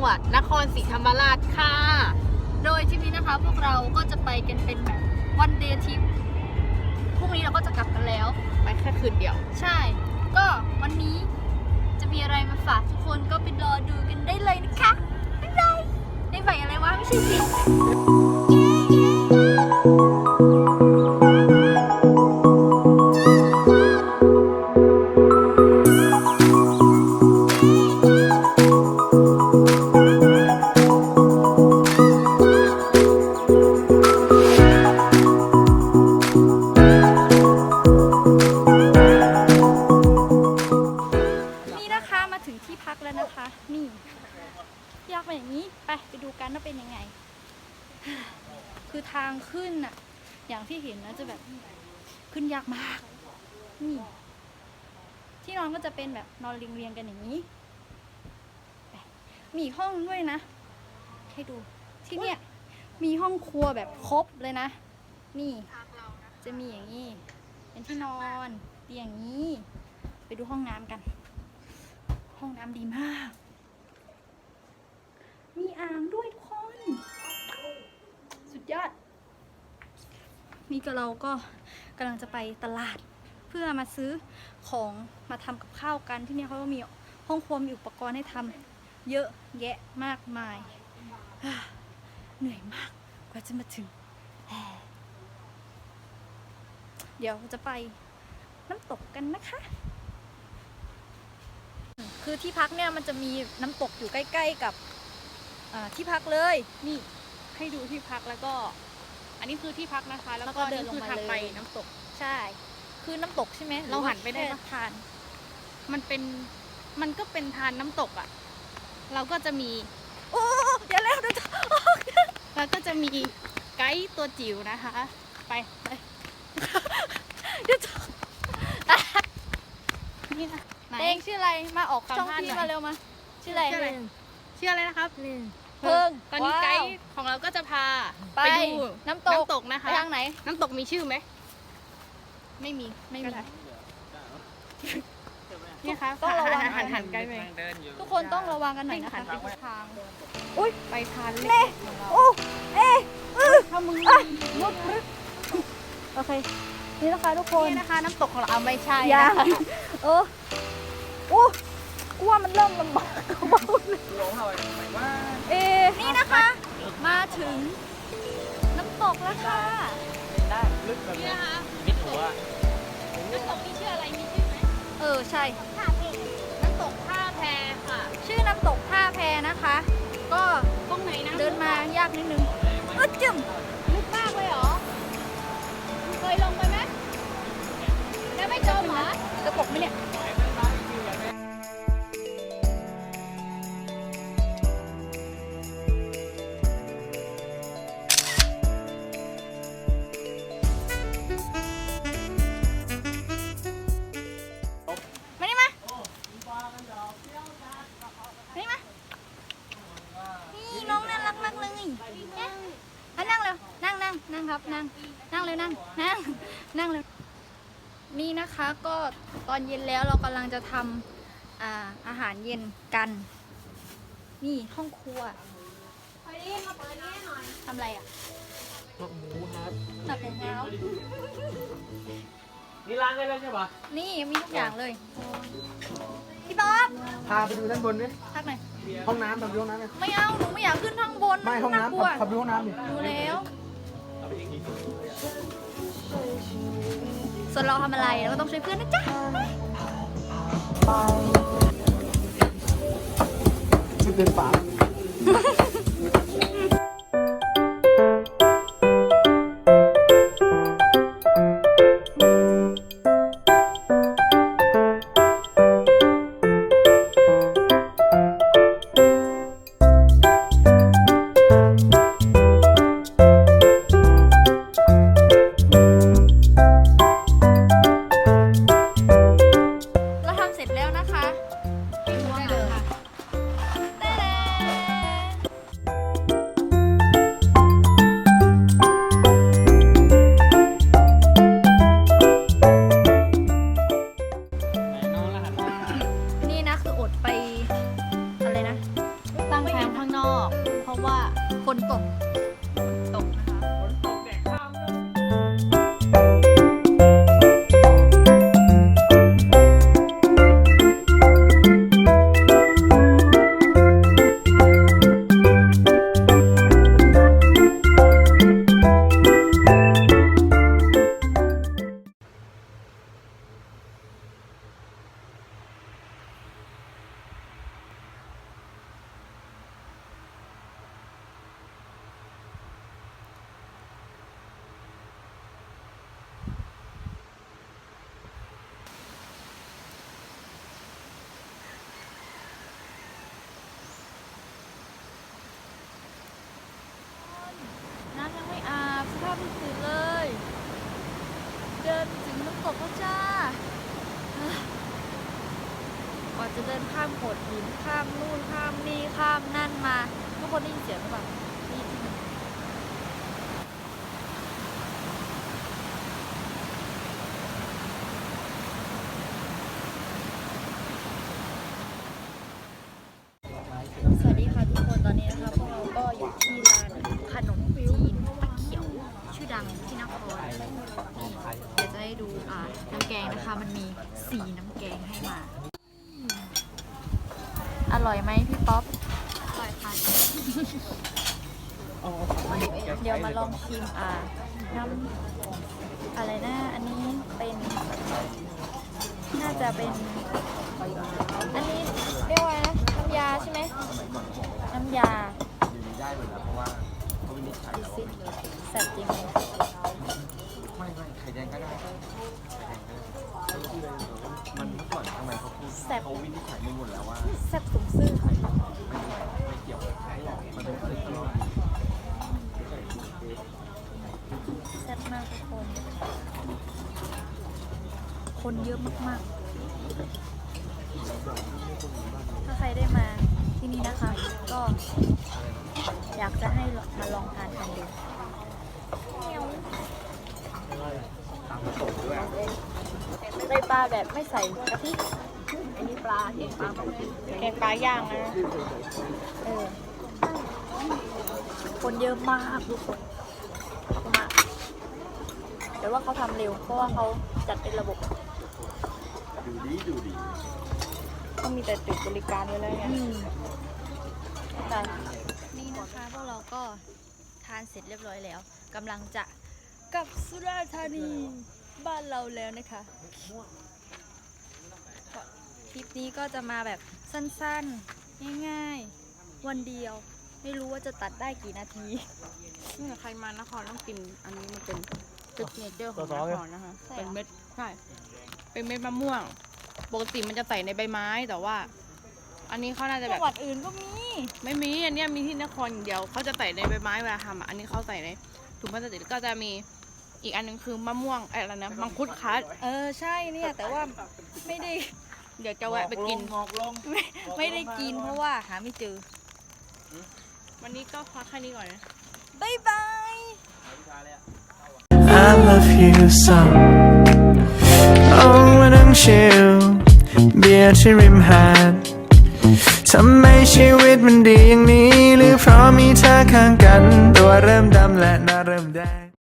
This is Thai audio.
งหวัดนครศรีธรรมราชค่ะ โดยทริปนี้นะคะพวกเราก็จะไปกันเป็นแบบวันเดย์ทริปพรุ่งนี้เราก็จะกลับกันแล้ว ไปแค่คืนเดียว ใช่ ก็วันนี้จะมีอะไรมาฝากทุกคนก็ไปรอดูกันได้เลยนะคะ บ๊ายบาย ได้ใบอะไรวะไม่ใช่สิ ขึ้นยากมาก นี่ ที่นอนก็จะเป็นแบบนอนเรียงๆกันอย่างนี้ มีห้องด้วยนะ ให้ดู ที่เนี่ย มีห้องครัวแบบครบเลยนะ นี่ จะมีอย่างนี้ เป็นที่นอนเตียงอย่างนี้ ไปดูห้องน้ำกัน ห้องน้ำดีมาก นี่ก็เราก็กำลังจะไปตลาดเพื่อมาซื้อของมาทำกับข้าวกันที่นี่เขาก็มีห้องครัวมีอุปกรณ์ให้ทำเยอะแยะมากมาย เหนื่อยมากกว่าจะมาถึง เดี๋ยวจะไปน้ำตกกันนะคะ คือที่พักเนี่ยมันจะมีน้ำตกอยู่ใกล้ ๆ กับที่พักเลย นี่ให้ดูที่พักแล้วก็ อันนี้คือที่พักนะคะ แล้วแล้วก็ก็เดินนี่ลงคือมาทางเลยไปน้ำตก ใช่ คือน้ำตกใช่ไหมเราหันไปได้แค่ปะทาน มันเป็นมันก็เป็นทานน้ำตกอะ เราก็จะมีโอ้อย่าแล้วเดี๋ยวจะแล้วก็จะมีไกด์ตัวจิ๋วนะคะ ไปไปเดี๋ยวจะนี่นะไหนเองชื่ออะไรมาออกสัมช่องภาษณ์พี่หน่อยมาเร็วมา ชื่ออะไรชื่ออะไร ชื่ออะไรนะครับ เพิ่งตอนนี้ว้าวไกด์ของเราก็จะพาไปดูน้ำตกน้ำตกนะไปคะทางไหน น้ำตกมีชื่อไหม ไม่มี ไม่มีก็ด้นี่ค่ะต้องระวังหันหันหันใกล้ไปทุกคนต้องระวังกันหน่อยนะคะให้หันทางไปทานเน่โอ้เอ๊ะอื้อถ้ามึงอะมุดโอเคนี่นะคะทุกคนนี่นะคะน้ำตกของเราเอาไม่ใช่ยันะงคะเออโอ้ กลัวมันเริ่มลำบากเบาๆเลยเอ๊ะนี่นะคะ มาถึงน้ำตกแล้วค่ะนี่นะคะน้ำตกน้ำตกนี่ชื่ออะไรมีชื่อไหมเออใช่ น้ำตกท่าแพค่ะ ชื่อน้ำตกท่าแพนะคะ ก็ตรงไหนนะเดินมายากนิดนึงเออจึมลึกมากเลยเหรอเคยลงไปไหมแล้วไม่จมเหรอจะตกไหมเนี่ย อะนั่งเร็วนั่งนั่งนั่งครับนั่งนั่งเร็วนั่งนั่งนั่งเร็วนี่นะคะก็ตอนเย็นแล้วเรากำลังจะทำอ่าอาหารเย็นกัน นี่ห้องครัวทำอะไรอะหมูครับตัดรองเท้านี่ล้างได้แล้วใช่ปะนี่มีทุกอย่างเลยพี่บ๊อบพาไปดูด้านบนดิทักหน่อย ห้องน้ำทำดูห้องน้ำเลยไม่เอาหนูไม่อยากขึ้นข้างบนไม่ห้องน่ากลัวน้ำขับดูห้องน้ำดิดูแล้วส่วนเราทำอะไรเราก็ต้องช่วยเพื่อนนะจ๊ะชุดเดินป่า อก เพราะว่าฝนตก จ้าก่าจะเดินข้ามโขดหินข้ามนู่นข้ามนี่ข้ามนั่นมา ทุกคนได้ยินเสียงหรือเปล่า มีสีน้ำแกงให้มา อร่อยไหมพี่ป๊อป อร่อยค่ะเดี๋ยวมาลองชิมอ่าน้ำอะไรนะ อันนี้เป็น น่าจะเป็น อันนี้เรียกว่าอะไรนะน้ำยาใช่ไหม น้ำยาได้หมดแล้วเพราะว่าเขาวินิจฉัย ดิ แล้ว ซิแซ่บจริงไหม ไม่ไม่ไข่แดงก็ได้ไข่แดงก็ได้มันเมื่อก่อนทำไมเขาพูด แซ่บ เขาวินิจฉัยไม่หมดแล้วว่า แซ่บสมซื่อ ไม่ไม่เกี่ยวมันเป็นสิ่งที่เรา แซ่บมากทุกคน คนเยอะมากๆ ถ้าใครได้มาที่นี่นะคะ ก็อยากจะให้มาลองทานกันดูได้ปลาแบบไม่ใส่กะทิอันนี้ปลาเห็นปลาปกติแกงปลาย่างนะเออคนเยอะมากทุกคนมากแต่ว่าเขาทำเร็วเพราะว่าเขาจัดเป็นระบบ ดูดีดูดี ก็ มีแต่จุดบริการไว้แล้วไงแต่นี่นะคะพวกเราก็ทานเสร็จเรียบร้อยแล้วกำลังจะกลับสุราษฎร์ธานีบ้านเราแล้วนะคะก็คลิปนี้ก็จะมาแบบสั้นๆ ง่ายๆ วันเดียว ไม่รู้ว่าจะตัดได้กี่นาที นี่ใครมานครต้องกิน อันนี้มันเป็นซิกเนเจอร์ของนครนะคะใช่เหรอเป็นเม็ด ใช่ เป็นเม็ดมะม่วง ปกติมันจะใส่ในใบไม้แต่ว่า อันนี้เขาน่าจะแบจับงหวัดอื่นก็มีไม่มีอันเนี้ยมีที่นครอย่างเดียวเขาจะใส่ในใบไม้เวลาทำอะอันนี้เขาใส่ในถุงพลาสติกก็จะมีอีกอันหนึงคือมะม่วงเอ้ยอะไรนะมังคุดคัดเออใช่เนี่ยแต่ว่าไม่ได้เดี๋ยวจะแวะไปกินหมอกลง ไม่ไม่ได้กินเพราะว่าหาไม่เจอวันนี้ก็พักแค่นี้ก่อนนะ บายบาย I love you so โอ้มานั่งชิลเบียร์ ที่ริมหาดทำไมชีวิตมันดีอย่างนี้ หรือเพราะมีเธอข้างกัน ตัวเริ่มดำและหน้าเริ่มแดง